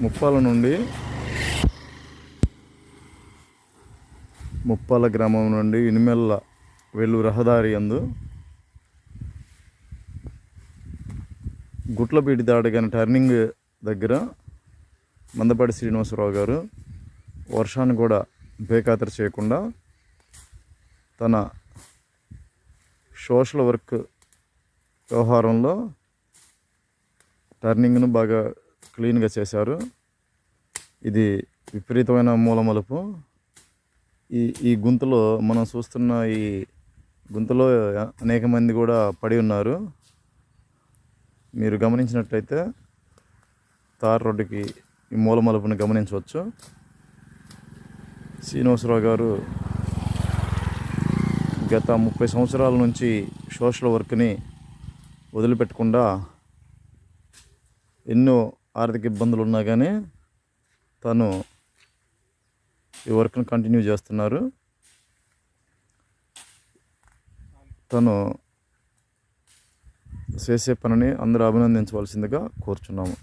ముప్పాల నుండి ముప్పాల గ్రామం నుండి ఇనిమెల్ల వెళ్ళు రహదారి అందు గుట్లపీటి దాడిగాని టర్నింగ్ దగ్గర మందపాటి శ్రీనివాసరావు గారు వర్షాన్ని కూడా బేఖాతరు చేయకుండా తన సోషల్ వర్క్ వ్యవహారంలో టర్నింగ్ను బాగా క్లీన్గా చేశారు. ఇది విపరీతమైన మూలమలుపు. ఈ ఈ గుంతలో మనం చూస్తున్న ఈ గుంతలో అనేక మంది కూడా పడి ఉన్నారు. మీరు గమనించినట్లయితే తార్ రోడ్డుకి ఈ మూలమలుపును గమనించవచ్చు. శ్రీనివాసరావు గారు గత ముప్పై సంవత్సరాల నుంచి సోషల్ వర్క్ని వదిలిపెట్టకుండా ఎన్నో ఆర్థిక ఇబ్బందులు ఉన్నా కానీ తను ఈ వర్క్ను కంటిన్యూ చేస్తున్నారు. తను చేసే పనిని అందరూ అభినందించవలసిందిగా కోరుచున్నాము.